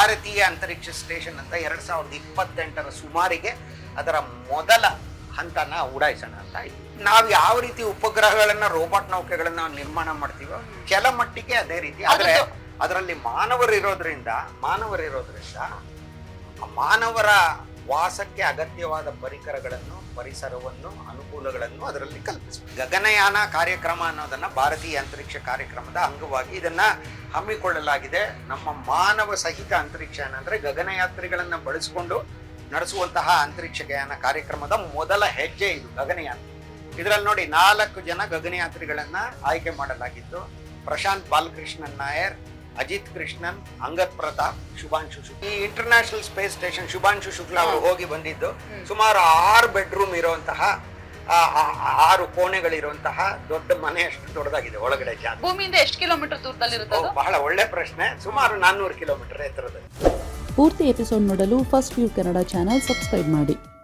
ಭಾರತೀಯ ಅಂತರಿಕ್ಷ ಸ್ಟೇಷನ್ ಅಂತ ಎರಡು ಸಾವಿರದ ಇಪ್ಪತ್ತೆಂಟರ ಸುಮಾರಿಗೆ ಅದರ ಮೊದಲ ಹಂತನ ಉಡಾಯಿಸೋಣ ಅಂತ. ನಾವು ಯಾವ ರೀತಿ ಉಪಗ್ರಹಗಳನ್ನ ರೋಬೋಟ್ ನೌಕೆಗಳನ್ನ ನಿರ್ಮಾಣ ಮಾಡ್ತೀವೋ ಕೆಲ ಮಟ್ಟಿಗೆ ಅದೇ ರೀತಿ ಆದರೆ ಅದರಲ್ಲಿ ಮಾನವರು ಇರೋದ್ರಿಂದ ಮಾನವರು ಇರೋದ್ರಿಂದ ಆ ಮಾನವರ ವಾಸಕ್ಕೆ ಅಗತ್ಯವಾದ ಪರಿಕರಗಳನ್ನು, ಪರಿಸರವನ್ನು, ಅನುಕೂಲಗಳನ್ನು ಅದರಲ್ಲಿ ಕಲ್ಪಿಸಬೇಕು ಗಗನಯಾನ ಕಾರ್ಯಕ್ರಮ ಅನ್ನೋದನ್ನ ಭಾರತೀಯ ಅಂತರಿಕ್ಷ ಕಾರ್ಯಕ್ರಮದ ಅಂಗವಾಗಿ ಇದನ್ನ ಹಮ್ಮಿಕೊಳ್ಳಲಾಗಿದೆ. ನಮ್ಮ ಮಾನವ ಸಹಿತ ಅಂತರಿಕ್ಷ ಅಂದ್ರೆ ಗಗನಯಾತ್ರಿಗಳನ್ನ ಬಳಸಿಕೊಂಡು ನಡೆಸುವಂತಹ ಅಂತರಿಕ್ಷ ಗಯಾನ ಕಾರ್ಯಕ್ರಮದ ಮೊದಲ ಹೆಜ್ಜೆ ಇದು, ಗಗನಯಾನ. ಇದರಲ್ಲಿ ನೋಡಿ ನಾಲ್ಕು ಜನ ಗಗನಯಾತ್ರಿಗಳನ್ನ ಆಯ್ಕೆ ಮಾಡಲಾಗಿತ್ತು. ಪ್ರಶಾಂತ್ ಬಾಲಕೃಷ್ಣನ್ ನಾಯರ್ ಅಜಿತ್ ಕೃಷ್ಣನ್ ಅಂಗತ್ ಪ್ರತಾಪ್ ಶುಭಾಂಶು ಶುಕ್ಲಾ. ಈ international space station Shubhanshu Shukla ಅವರು ಹೋಗಿ ಬಂದಿದ್ದು. ಸುಮಾರು ಆರು ಬೆಡ್ರೂಮ್ ಇರುವಂತಹ ಆ, ಆ, ಆರು ಕೋಣೆಗಳಿರುವಂತಹ ದೊಡ್ಡ ಮನೆ ಅಷ್ಟು ದೊಡ್ಡದಾಗಿದೆ ಒಳಗಡೆ ಜಾಗ. ಭೂಮಿಯಿಂದ ಎಷ್ಟು ಕಿಲೋಮೀಟರ್ ಅದು ಬಹಳ ಒಳ್ಳೆ ಪ್ರಶ್ನೆ. ಸುಮಾರು ನಾನ್ನೂರು ಕಿಲೋಮೀಟರ್ ಎತ್ತರದಲ್ಲಿ. ಪೂರ್ತಿ ಎಪಿಸೋಡ್ ನೋಡಲು first view Kannada channel subscribe ಮಾಡಿ.